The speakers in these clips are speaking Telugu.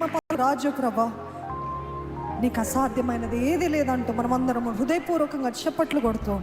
రాజు ప్రభా నీకు అసాధ్యమైనది ఏది లేదంటూ మనమందరం హృదయపూర్వకంగా చెప్పట్లు కొడుతూ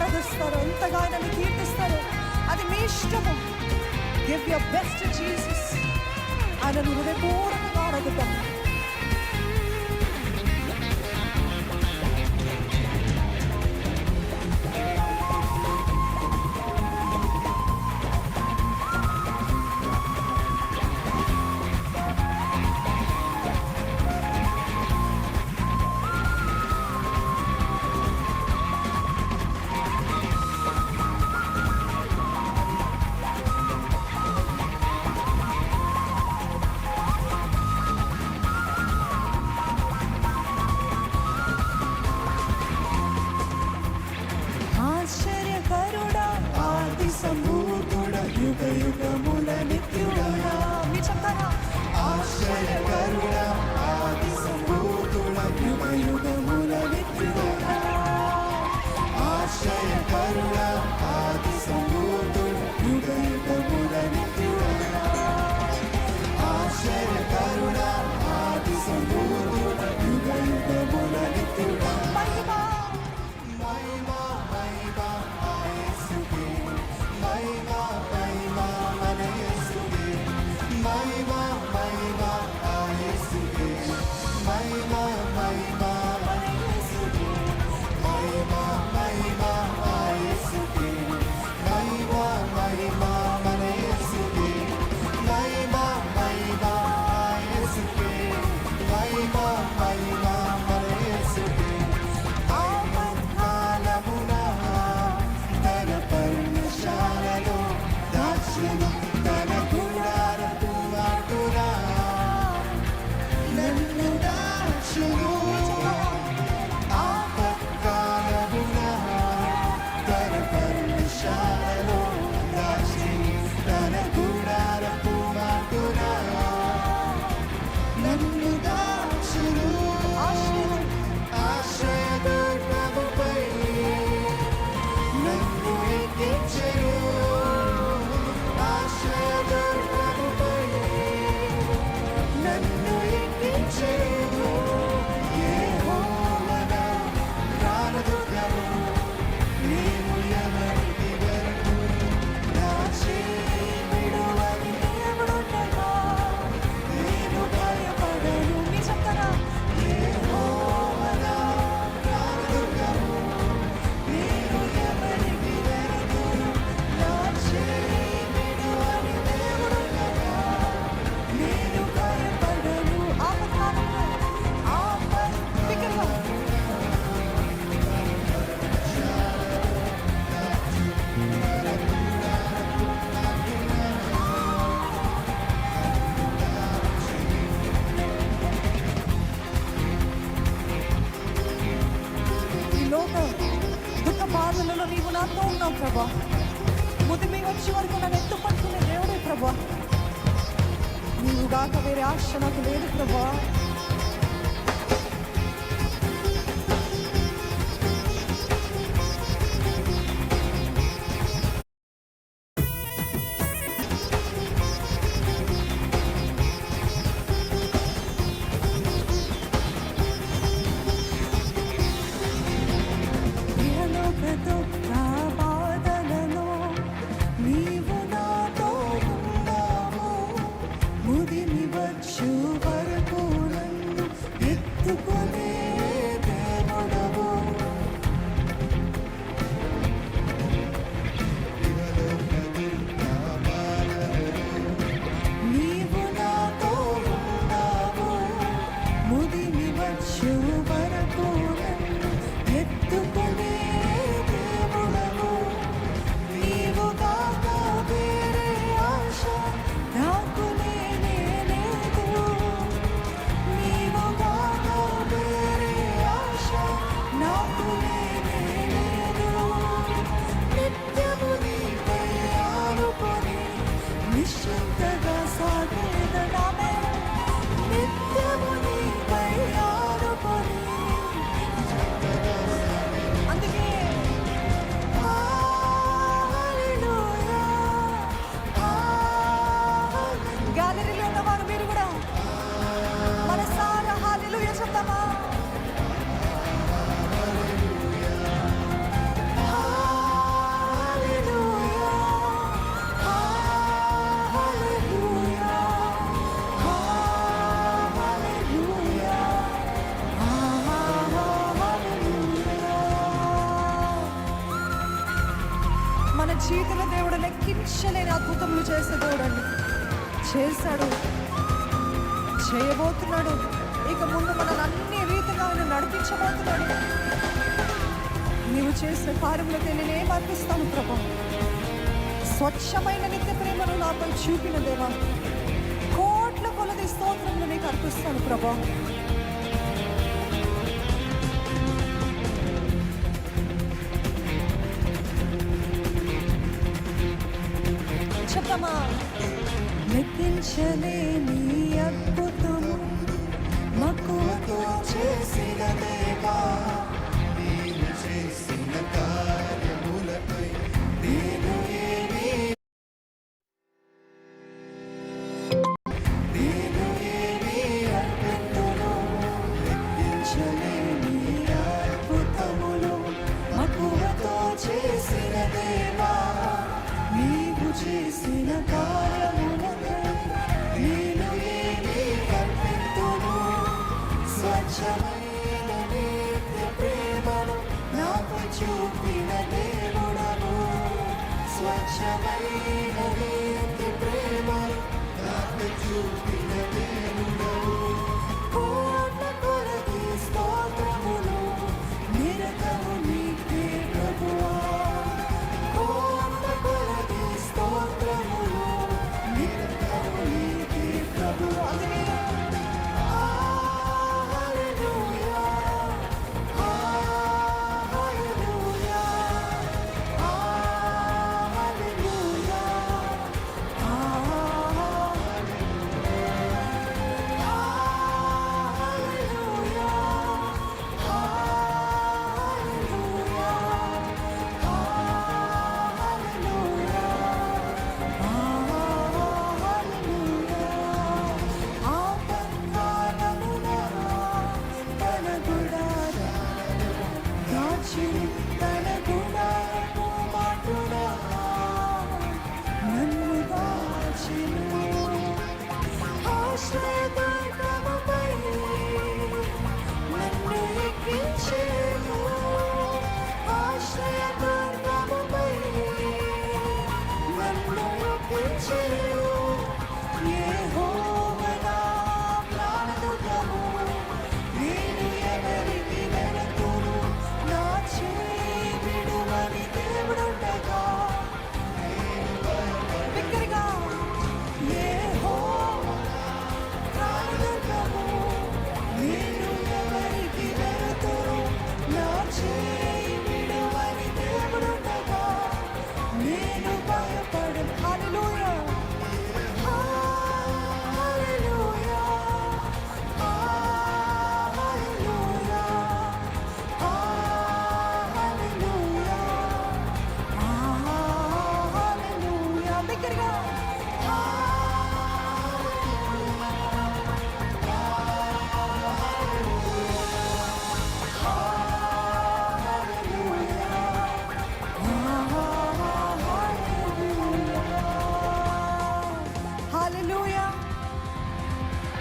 ఆరాధిస్తారు ఎంతగా ఆయనని కీర్తిస్తారు. అది మీ ఇష్టము. గివ్ యువర్ బెస్ట్ జీసస్ ఆయనను హృదయపూర్వకంగా ఆరాధిద్దాం. bye bye. ఉన్నావు ప్రభా. ముదిమి వచ్చి వరకు నన్ను ఎత్తు పట్టుకునే దేవుడే ప్రభా. నీవుగాక వేరే ఆశ నాకు లేదు ప్రభా. చేసే దేవుడు చేశాడు. చేయబోతున్నాడు. ఇక ముందు మనల్ని అన్ని రీతిగా ఆయన నడిపించబోతున్నాడు. నీవు చేసే కార్యములకి నేనేం అర్పిస్తాను ప్రభు. స్వచ్ఛమైన నిత్య ప్రేమను నాపై చూపిన దేవా. కోట్ల కొలది స్తోత్రములు నీకు అర్పిస్తాను ప్రభా. చెప్పమా లెక్కించలేని అద్భుతము మక్కువతో చేసిన దేవా. చూపిన దేవుడను. స్వచ్ఛమైన ప్రేమ నాకు